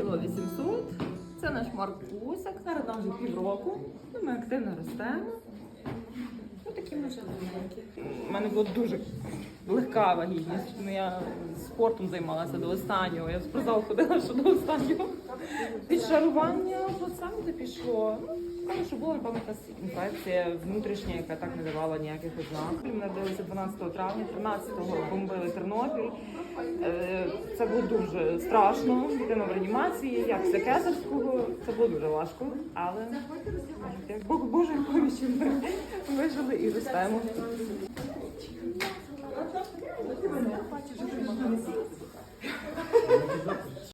кіло 800. Це наш Маркусик. Зараз нам вже півроку. Ну, Ми активно ростемо. Ну, такі ми вже маленькі. У мене було дуже легка вагітність. Ну, я спортом займалася до останнього. Я в спортзал ходила що до останнього. Відшарування плаценти пішло. Ну, що була напевно якась інфекція внутрішня, яка так не давала ніяких ознак. Ми народилися 12 травня, 13-го бомбили Тернопіль. Е, Це було дуже страшно. Дитина в реанімації, як після кесарського. Це було дуже важко, але як Бог Божий помічі вижили і ростемо.